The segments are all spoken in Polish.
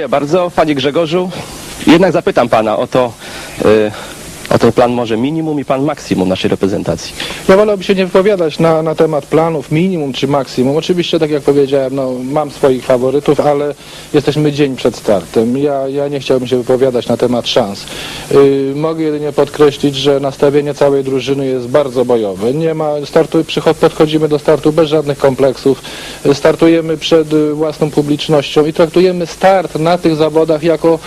Dziękuję bardzo, panie Grzegorzu. Jednak zapytam pana o to, y, o ten plan może minimum i plan maksimum naszej reprezentacji. Ja wolałbym się nie wypowiadać na, na temat planów minimum czy maksimum. Oczywiście, tak jak powiedziałem, no, mam swoich faworytów, ale jesteśmy dzień przed startem. Ja, ja nie chciałbym się wypowiadać na temat szans. Yy, mogę jedynie podkreślić, że nastawienie całej drużyny jest bardzo bojowe. Nie ma startu, przychod- podchodzimy do startu bez żadnych kompleksów. Startujemy przed własną publicznością i traktujemy start na tych zawodach jako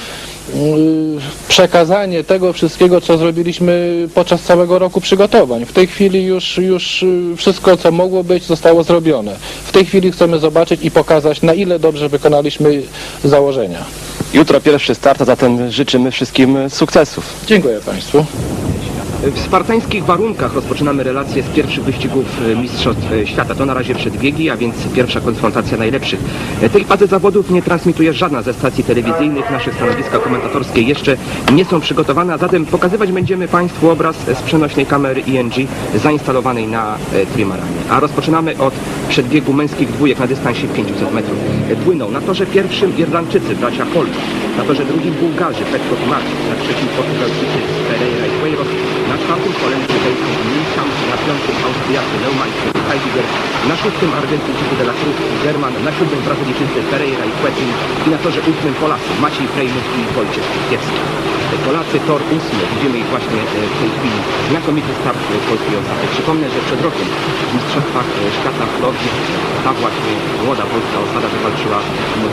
przekazanie tego wszystkiego, co zrobiliśmy podczas całego roku przygotowań. W tej chwili już, już yy, wszystko, co mogło być, zostało zrobione. W tej chwili chcemy zobaczyć i pokazać, na ile dobrze wykonaliśmy założenia. Jutro pierwszy start, a zatem życzymy wszystkim sukcesów. Dziękuję Państwu. W spartańskich warunkach rozpoczynamy relacje z pierwszych wyścigów e, Mistrzostw e, Świata. To na razie przedbiegi, a więc pierwsza konfrontacja najlepszych. E, Tej fazy zawodów nie transmituje żadna ze stacji telewizyjnych. Nasze stanowiska komentatorskie jeszcze nie są przygotowane, a zatem pokazywać będziemy Państwu obraz z przenośnej kamery ING zainstalowanej na trimaranie. A rozpoczynamy od przedbiegu męskich dwójek na dystansie 500 metrów. Płyną na torze pierwszym Irlandczycy, bracia Holt, na torze drugim Bułgarzy, Petko Marcin, na trzecim Portugalczycy na czwartym Holendrzy Bejką i Milcham, na piątym Austriacy Neumann i Heidegger, na szóstym Argentyńczycy de la Cruz German, na siódmym Brazylijczycy Pereira i Quetin i na torze ósmym Polacy Maciej Frejmus i Wojciech Kiewski. Polacy tor ósmy, widzimy ich właśnie e, w tej chwili. Znakomity start e, polskiej osady. Przypomnę, że przed rokiem w Mistrzostwach e, Świata w Lodzi ta właśnie młoda polska osada wywalczyła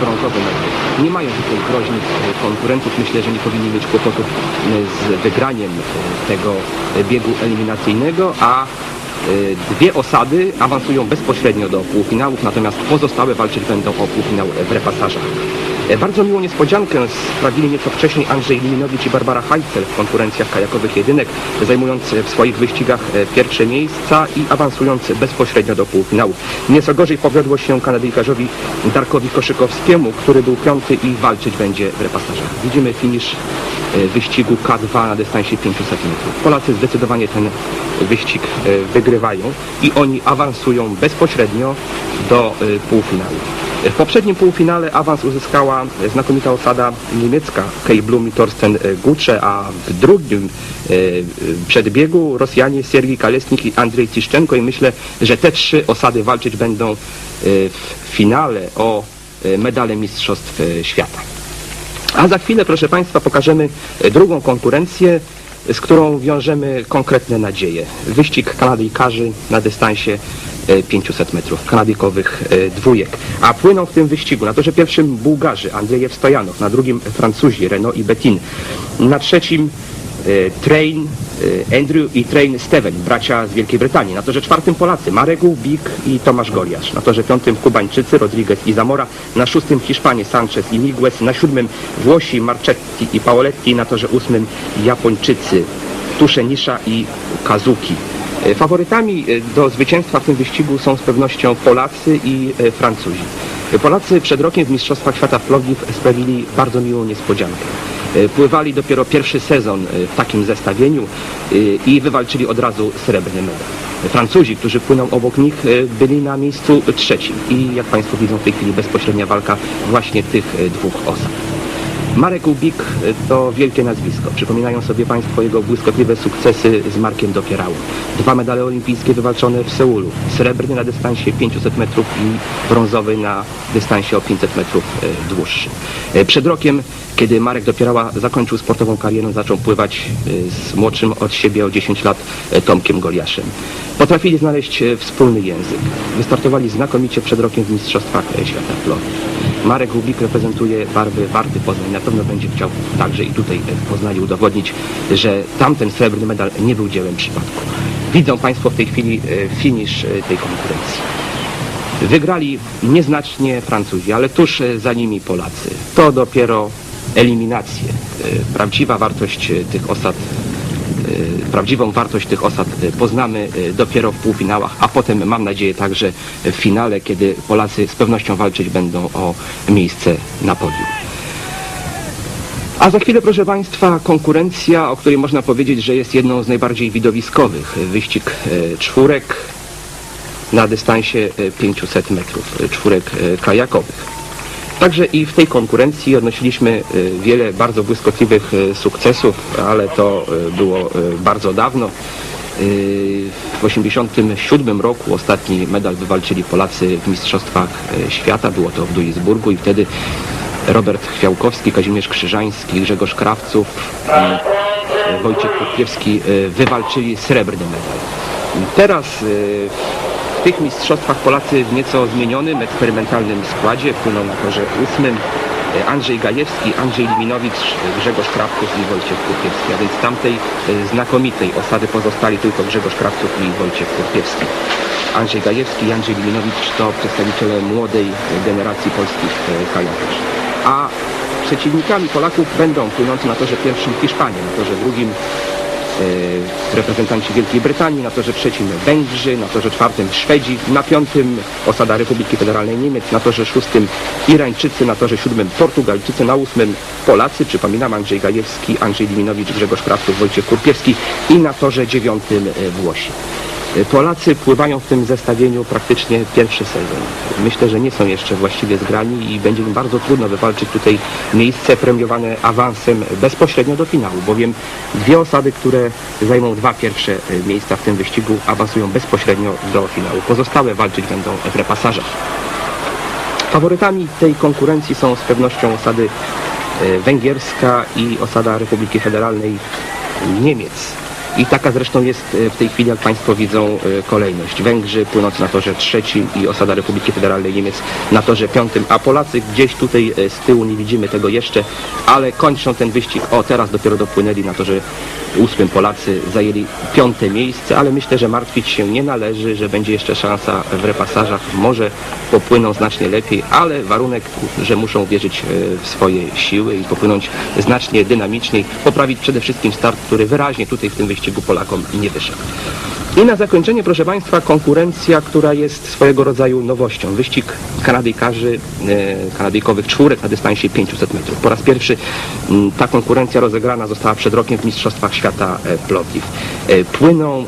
brązowy medal. Nie mają tutaj groźnych e, konkurentów. Myślę, że nie powinni mieć kłopotów e, z wygraniem e, tego e, biegu eliminacyjnego, a e, Dwie osady awansują bezpośrednio do półfinałów, natomiast pozostałe walczyć będą o półfinał w repasażach. E, Bardzo miłą niespodziankę sprawili nieco wcześniej Andrzej Liminowicz i Barbara Heitzel w konkurencjach kajakowych jedynek, zajmując w swoich wyścigach e, pierwsze miejsca i awansując bezpośrednio do półfinału. Nieco gorzej powiodło się Kanadyjkarzowi Darkowi Koszykowskiemu, który był piąty i walczyć będzie w repasażach. Widzimy finisz e, wyścigu K2 na dystansie 500 metrów. Polacy zdecydowanie ten wyścig e, wygrywają i oni awansują bezpośrednio do e, półfinału. W poprzednim półfinale awans uzyskała znakomita osada niemiecka Kej Blum i Torsten Gucze, a w drugim e, przedbiegu Rosjanie Siergiej Kalesnik i Andrzej Ciszczenko i myślę, że te trzy osady walczyć będą e, w finale o e, medale Mistrzostw e, Świata. A za chwilę, proszę Państwa, pokażemy e, drugą konkurencję, z którą wiążemy konkretne nadzieje. Wyścig Kanadyjkarzy na dystansie e, 500 metrów, kanadyjkowych e, dwójek. A płyną w tym wyścigu na torze pierwszym Bułgarzy, Andrzejew Stojanow, na drugim Francuzi, Renault i Bettin, na trzecim e, Train e, Andrew i Train Steven, bracia z Wielkiej Brytanii. Na torze czwartym Polacy, Marek Bik i Tomasz Goliasz. Na torze piątym Kubańczycy, Rodriguez i Zamora. Na szóstym Hiszpanie, Sanchez i Miguez. Na siódmym Włosi, Marchetti i Paoletti. Na torze ósmym Japończycy, Tuszenisza i Kazuki. E, Faworytami e, do zwycięstwa w tym wyścigu są z pewnością Polacy i e, Francuzi. Polacy przed rokiem w Mistrzostwach Świata w Plovdiv sprawili bardzo miłą niespodziankę. E, Pływali dopiero pierwszy sezon e, w takim zestawieniu e, i wywalczyli od razu srebrny medal. Francuzi, którzy płyną obok nich, byli na miejscu trzecim i jak Państwo widzą w tej chwili bezpośrednia walka właśnie tych dwóch osób. Marek Ubik e, to wielkie nazwisko. Przypominają sobie Państwo jego błyskotliwe sukcesy z Markiem Dopierałą. Dwa medale olimpijskie wywalczone w Seulu. Srebrny na dystansie 500 metrów i brązowy na dystansie o 500 metrów e, dłuższym. E, Przed rokiem, kiedy Marek Dopierała zakończył sportową karierę, zaczął pływać z młodszym od siebie o 10 lat Tomkiem Goliaszem. Potrafili znaleźć wspólny język. Wystartowali znakomicie przed rokiem w Mistrzostwach Świata w. Marek Rubik reprezentuje barwy Warty Poznań. Na pewno będzie chciał także i tutaj w Poznaniu udowodnić, że tamten srebrny medal nie był dziełem przypadku. Widzą Państwo w tej chwili e, finisz e, tej konkurencji. Wygrali nieznacznie Francuzi, ale tuż e, za nimi Polacy. To dopiero eliminacje. E, Prawdziwa wartość e, tych osad e, prawdziwą wartość tych osad e, poznamy e, dopiero w półfinałach, a potem mam nadzieję także w finale, kiedy Polacy z pewnością walczyć będą o miejsce na podium. A za chwilę, proszę Państwa, konkurencja, o której można powiedzieć, że jest jedną z najbardziej widowiskowych. Wyścig czwórek na dystansie e, 500 metrów, czwórek kajakowych. Także i w tej konkurencji odnosiliśmy y, wiele bardzo błyskotliwych y, sukcesów, ale to y, było bardzo dawno. W 1987 roku ostatni medal wywalczyli Polacy w Mistrzostwach Świata, było to w Duisburgu i wtedy Robert Chwiałkowski, Kazimierz Krzyżański, Grzegorz Krawców i Wojciech Kurkiewski y, wywalczyli srebrny medal. Teraz w tych mistrzostwach Polacy w nieco zmienionym, eksperymentalnym składzie płyną na torze ósmym e, Andrzej Gajewski, Andrzej Liminowicz, e, Grzegorz Krawców i Wojciech Kurkiewski. A więc z tamtej e, znakomitej osady pozostali tylko Grzegorz Krawców i Wojciech Kurkiewski. Andrzej Gajewski i Andrzej Liminowicz to przedstawiciele młodej generacji polskich kajacharzy. A przeciwnikami Polaków będą płynący na torze pierwszym Hiszpanie, na torze drugim reprezentanci Wielkiej Brytanii, na torze trzecim Węgrzy, na torze czwartym Szwedzi, na piątym osada Republiki Federalnej Niemiec, na torze szóstym Irańczycy, na torze siódmym Portugalczycy, na ósmym Polacy, przypominam Andrzej Gajewski, Andrzej Liminowicz, Grzegorz Krawców, Wojciech Kurkiewski i na torze dziewiątym e, Włosi. E, Polacy pływają w tym zestawieniu praktycznie pierwszy sezon. Myślę, że nie są jeszcze właściwie zgrani i będzie im bardzo trudno wywalczyć tutaj miejsce premiowane awansem bezpośrednio do finału, bowiem dwie osady, które zajmą dwa pierwsze e, miejsca w tym wyścigu awansują bezpośrednio do finału. Pozostałe walczyć będą w repasażach. Faworytami tej konkurencji są z pewnością osady e, węgierska i osada Republiki Federalnej Niemiec. I taka zresztą jest e, w tej chwili, jak Państwo widzą, e, kolejność. Węgrzy płynący na torze trzecim i osada Republiki Federalnej Niemiec na torze piątym, a Polacy gdzieś tutaj e, z tyłu nie widzimy tego jeszcze, ale kończą ten wyścig. O, teraz dopiero dopłynęli na torze ósmym Polacy, zajęli piąte miejsce, ale myślę, że martwić się nie należy, że będzie jeszcze szansa w repasażach. Może popłyną znacznie lepiej, ale warunek, że muszą wierzyć w swoje siły i popłynąć znacznie dynamiczniej, poprawić przede wszystkim start, który wyraźnie tutaj w tym wyścigu Polakom nie wyszedł. I na zakończenie, proszę Państwa, konkurencja, która jest swojego rodzaju nowością. Wyścig Kanadyjkarzy, e, Kanadyjkowych czwórek na dystansie 500 metrów. Po raz pierwszy ta konkurencja rozegrana została przed rokiem w Mistrzostwach Świata e, Plovdiv. E, Płyną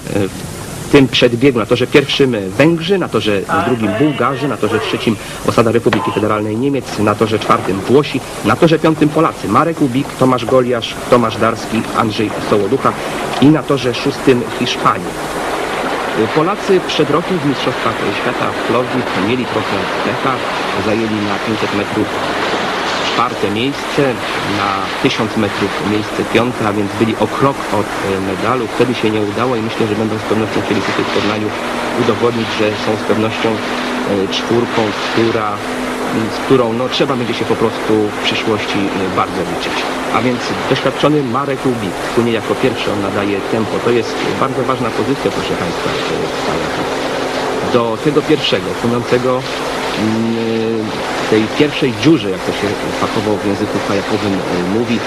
tym przedbiegu na torze pierwszym Węgrzy, na torze drugim Bułgarzy, na torze trzecim osada Republiki Federalnej Niemiec, na torze czwartym Włosi, na torze piątym Polacy Marek Ubik, Tomasz Goliarz, Tomasz Darski, Andrzej Sołoducha i na torze szóstym Hiszpanii. Polacy przed rokiem w Mistrzostwach Świata w Plovdiv mieli trochę pecha, zajęli na 500 metrów czwarte miejsce, na 1000 metrów miejsce piąte, a więc byli o krok od e, medalu. Wtedy się nie udało i myślę, że będą z pewnością chcieli tutaj w Poznaniu udowodnić, że są z pewnością e, czwórką, która z którą no, trzeba będzie się po prostu w przyszłości e, bardzo liczyć. A więc doświadczony Marek Ubik płynie jako pierwszy, on nadaje tempo. To jest bardzo ważna pozycja, proszę Państwa, do tego pierwszego, płynącego tej pierwszej dziurze, jak to się fachowo w języku kajakowym e, mówi,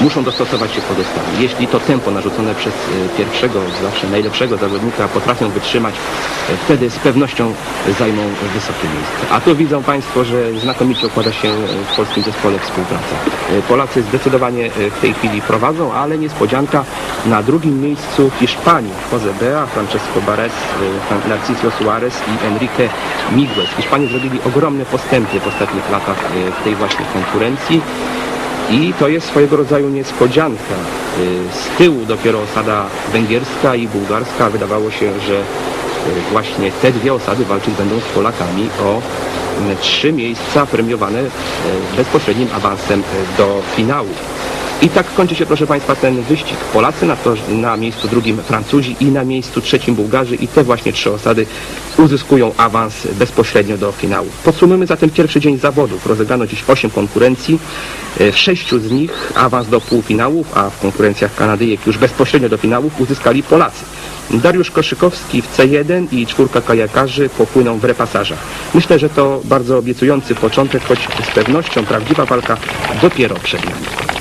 muszą dostosować się pozostawi. Jeśli to tempo narzucone przez e, pierwszego, zawsze najlepszego zawodnika potrafią wytrzymać, e, wtedy z pewnością zajmą wysokie miejsce. A tu widzą Państwo, że znakomicie układa się e, w polskim zespole współpraca. Polacy zdecydowanie w tej chwili prowadzą, ale niespodzianka na drugim miejscu Hiszpanii. Jose Bea, Francesco Barres, Narciso Suarez i Enrique Miguez. Hiszpanie zrobili ogromne postępy w ostatnich latach w tej właśnie konkurencji. I to jest swojego rodzaju niespodzianka. Y, Z tyłu dopiero osada węgierska i bułgarska. Wydawało się, że y, właśnie te dwie osady walczyć będą z Polakami o y, trzy miejsca premiowane bezpośrednim awansem do finału. I tak kończy się, proszę Państwa, ten wyścig. Polacy na, to, na miejscu drugim Francuzi i na miejscu trzecim Bułgarzy i te właśnie trzy osady uzyskują awans bezpośrednio do finału. Podsumujmy zatem pierwszy dzień zawodów. Rozegrano dziś osiem konkurencji. E, W sześciu z nich awans do półfinałów, a w konkurencjach Kanadyjek już bezpośrednio do finałów uzyskali Polacy. Dariusz Koszykowski w C1 i czwórka kajakarzy popłyną w repasażach. Myślę, że to bardzo obiecujący początek, choć z pewnością prawdziwa walka dopiero przed nami.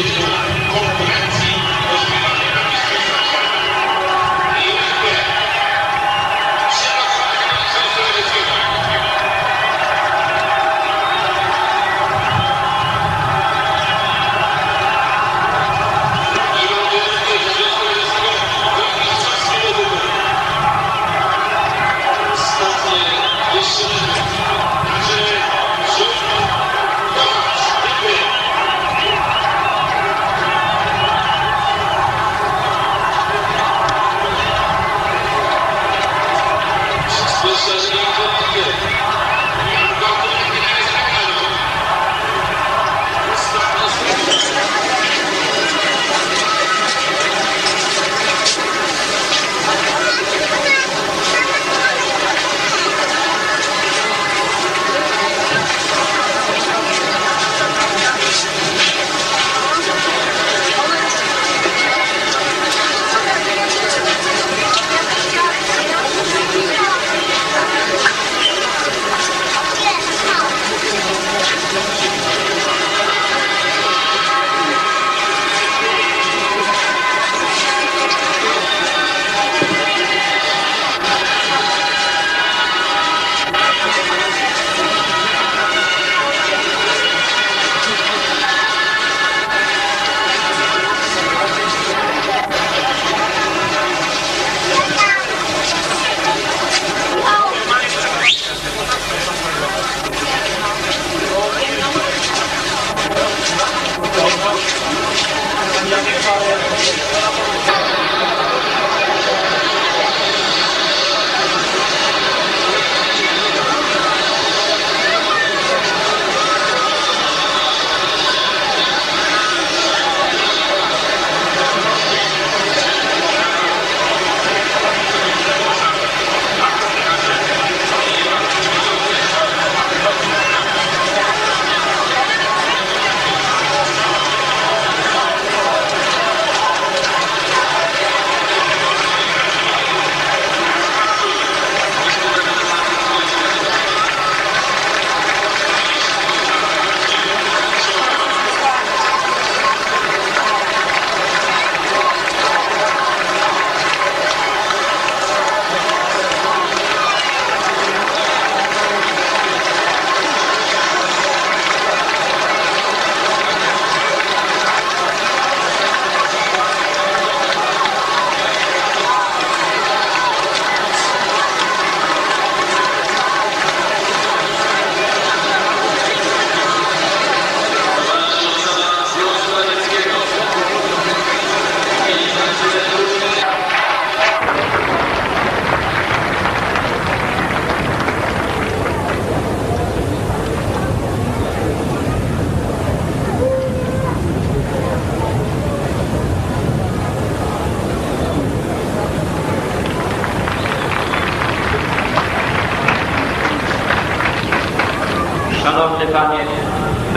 It's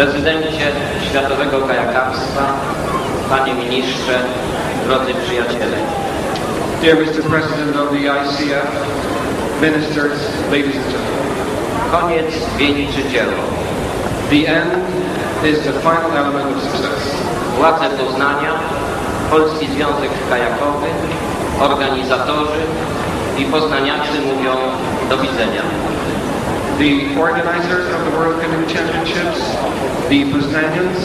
Prezydencie Światowego Kajakarstwa, Panie Ministrze, drodzy przyjaciele. Dear Mr. President of the ICF, ministers, ladies and gentlemen, Koniec wieńczy dzieło. the end is the final element of success. Władze Poznania, Polski Związek Kajakowy, organizatorzy i poznaniacy mówią do widzenia. The organizers of the World Canoe Championships, the Poznanians,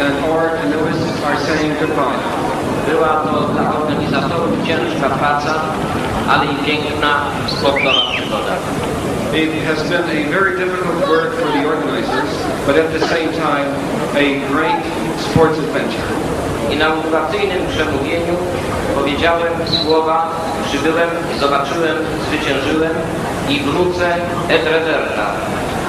and our canoeists are saying goodbye. Była to dla organizatorów ciężka praca, ale i piękna przygoda. It has been a very difficult work for the organizers, but at the same time, a great sports adventure. I na przemówieniu powiedziałem słowa przybyłem, zobaczyłem, zwyciężyłem i wrócę et.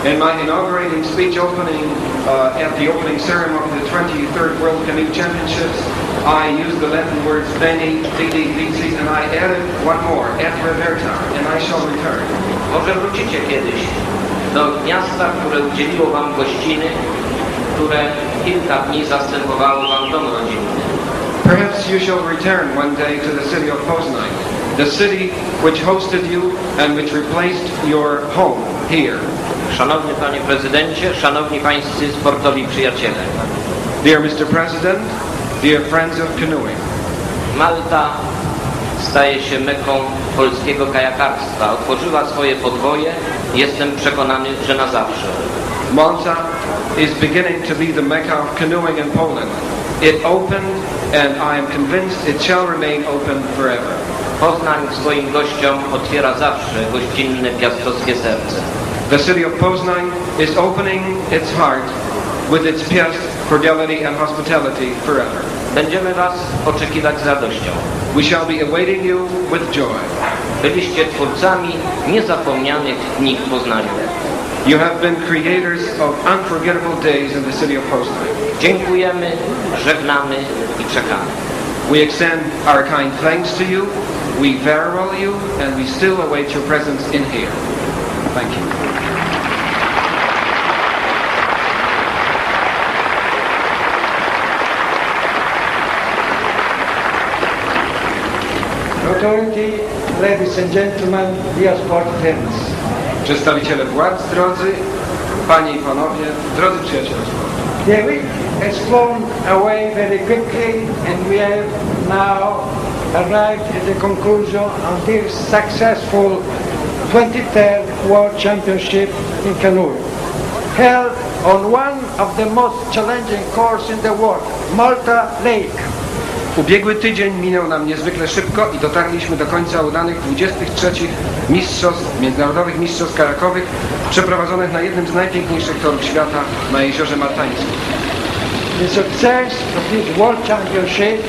In my inaugurating speech opening uh, at the opening ceremony of the 23rd World Canoe Championships, I used the Latin words veni, vidi, vici, and I added one more, et reverta, and I shall return. Może wrócicie kiedyś do miasta, które udzieliło wam gościny, które kilka dni zastępowało wam dom rodzinny. Perhaps you shall return one day to the city of Poznań, the city which hosted you and which replaced your home here. Szanowny Panie Prezydencie, Szanowni Pańscy sportowi przyjaciele. Dear Mr. President, dear friends of canoeing. Malta staje się meką polskiego kajakarstwa. Otworzyła swoje podwoje. Jestem przekonany, że na zawsze. Malta is beginning to be the mecca of canoeing in Poland. It opened, and I am convinced it shall remain open forever. Poznań swoim gościom otwiera zawsze gościnne piastowskie serce. The city of Poznan is opening its heart with its piest, cordiality, and hospitality forever. Będziemy Was oczekiwać z radością. We shall be awaiting you with joy. Byliście twórcami niezapomnianych dni w Poznaniu. You have been creators of unforgettable days in the city of Poznan. Dziękujemy, żegnamy i czekamy. We extend our kind thanks to you, we farewell you, and we still await your presence in here. Thank you. Authority, ladies and gentlemen, dear sport friends. Przedstawiciele władz, drodzy, panie i panowie, drodzy przyjaciele sportu. The week has flown away very quickly and we have now arrived at the conclusion of this successful 23rd World Championship in canoeing, held on one of the most challenging in the world, Malta Lake. Ubiegły tydzień minął nam niezwykle szybko i dotarliśmy do końca udanych 23 mistrzostw, międzynarodowych mistrzostw kajakowych przeprowadzonych na jednym z najpiękniejszych torów świata na jeziorze Maltańskim. The success of this World Championship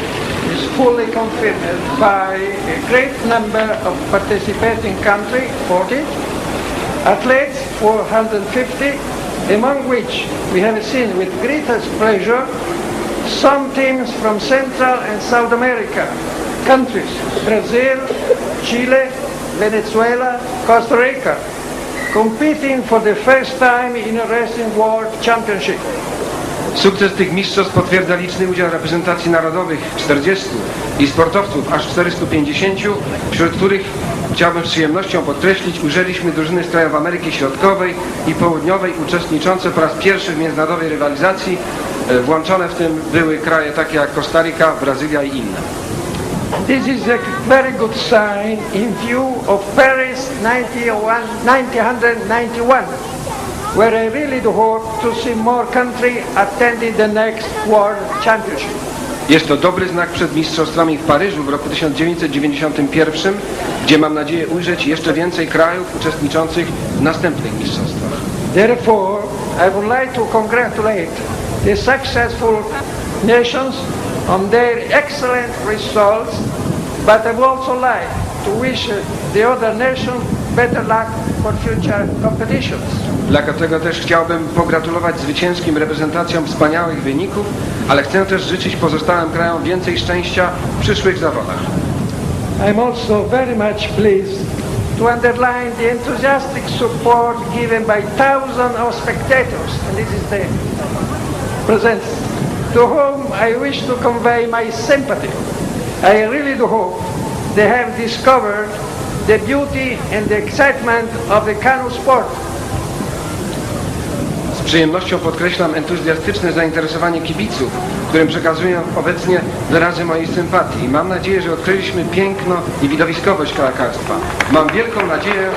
is fully confirmed by a great number of participating countries, 40, athletes, 450, among which we have seen with greatest pleasure some teams from Central and South America countries, Brazil, Chile, Venezuela, Costa Rica, competing for the first time in a Wrestling World Championship. Sukces tych mistrzostw potwierdza liczny udział reprezentacji narodowych 40 i sportowców aż 450, wśród których chciałbym z przyjemnością podkreślić, ujrzeliśmy drużyny z krajów Ameryki Środkowej i Południowej uczestniczące po raz pierwszy w międzynarodowej rywalizacji. E, Włączone w tym były kraje takie jak Kostaryka, Brazylia i inne. This is a very good sign in view of Paris 91 1991, where I really do hope to see more countries attending the next World Championship. Jest to dobry znak przed mistrzostwami w Paryżu w roku 1991, gdzie mam nadzieję ujrzeć jeszcze więcej krajów uczestniczących w następnych mistrzostwach. Therefore, I would like to congratulate the successful nations on their excellent results, but I would also like to wish the other nations better luck for future competitions. Dlatego też chciałbym pogratulować zwycięskim reprezentacjom wspaniałych wyników, ale chcę też życzyć pozostałym krajom więcej szczęścia w przyszłych zawodach. I'm also very much pleased to underline the enthusiastic support given by thousands of spectators, and this is the present, to whom I wish to convey my sympathy. I really do hope they have discovered the beauty and the excitement of the canoe sport. Z przyjemnością podkreślam entuzjastyczne zainteresowanie kibiców, którym przekazuję obecnie wyrazy mojej sympatii. Mam nadzieję, że odkryliśmy piękno i widowiskowość kajakarstwa. Mam wielką nadzieję,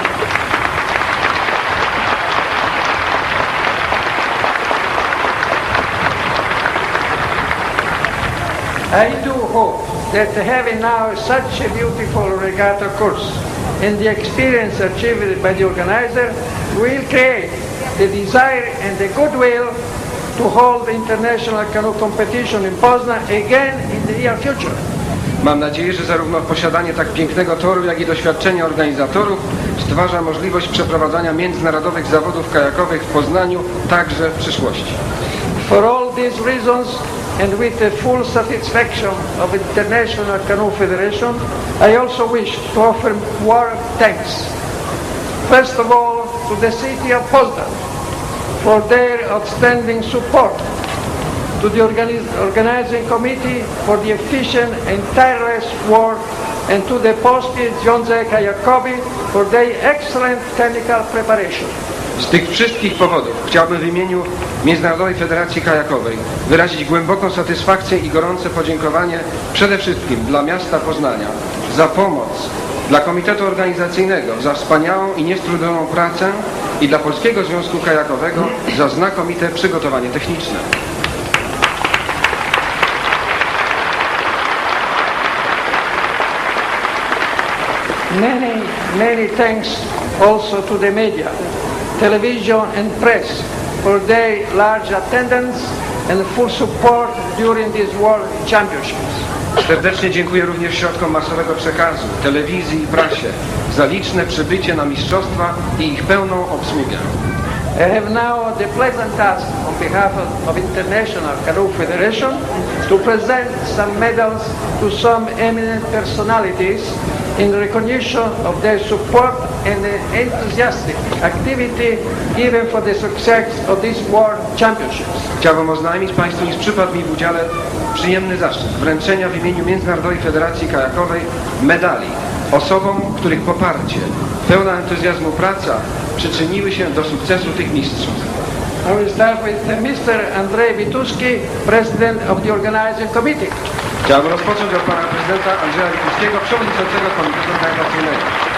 I do hope that having now such a beautiful regatta course and the experience achieved by the organizer will create the desire and the goodwill to hold the international canoe competition in Poznan again in the near future. Mam nadzieję, że zarówno posiadanie tak pięknego toru, jak i doświadczenie organizatorów stwarza możliwość przeprowadzania międzynarodowych zawodów kajakowych w Poznaniu także w przyszłości. For all these reasons and with the full satisfaction of International Canoe Federation, I also wish to offer warm thanks. First of all, to the city of Poznan for their outstanding support, to the organiz- organizing committee for the efficient and tireless work and to the Polski Związek Kajakowy for their excellent technical preparation. Z tych wszystkich powodów chciałbym w imieniu Międzynarodowej Federacji Kajakowej wyrazić głęboką satysfakcję i gorące podziękowanie przede wszystkim dla miasta Poznania za pomoc, dla Komitetu Organizacyjnego za wspaniałą i niestrudzoną pracę i dla Polskiego Związku Kajakowego za znakomite przygotowanie techniczne. Many, many thanks also to the media, television and press for their large attendance and full support during these World Championships. Serdecznie dziękuję również środkom masowego przekazu, telewizji i prasie za liczne przybycie na mistrzostwa i ich pełną obsługę. I have now the pleasant task on behalf of, of International Canoe Federation to present some medals to some eminent personalities in recognition of their support and enthusiastic activity given for the success of World Championships. Chciałbym oznajmić Państwu, iż przypadł mi w udziale przyjemny zaszczyt wręczenia w imieniu Międzynarodowej Federacji Kajakowej medali osobom, których poparcie, pełna entuzjazmu praca przyczyniły się do sukcesu tych mistrzostw. I will start with Mr. Andrzej Wituski, President of the Organizing Committee. Chciałbym rozpocząć od Pana Prezydenta Andrzeja Wituskiego, Przewodniczącego Komitetu Organizacyjnego.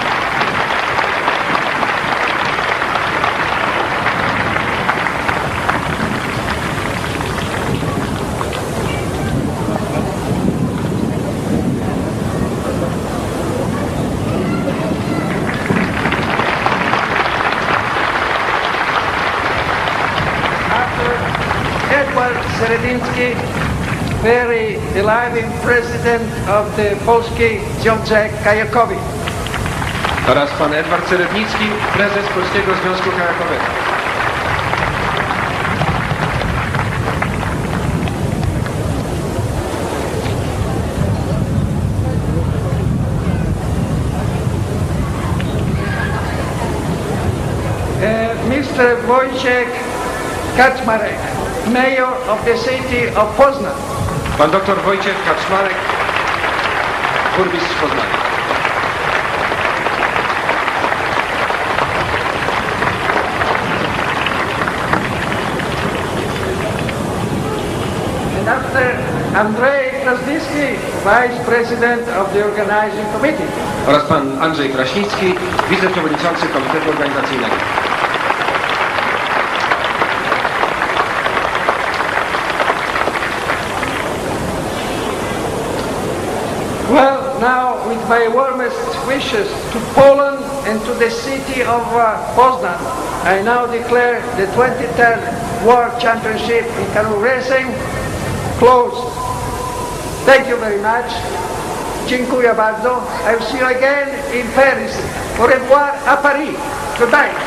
Very lively president of the Polski Związek Kajakowy. Oraz Pan Edward Cerednicki, Prezes Polskiego Związku Kajakowego. Uh, Mr. Wojciech Kaczmarek, Mayor of the city of Poznan. Pan Dr Wojciech Kaczmarek, Burmistrz Poznania. And after Andrzej Krasnicki, Vice President of the Organizing Committee. Oraz Pan Andrzej Kraśnicki, Wiceprzewodniczący Komitetu Organizacyjnego. Now with my warmest wishes to Poland and to the city of uh, Poznan, I now declare the 23rd World Championship in canoe racing closed. Thank you very much. Dziękuję bardzo. I will see you again in Paris. Au revoir à Paris. Goodbye.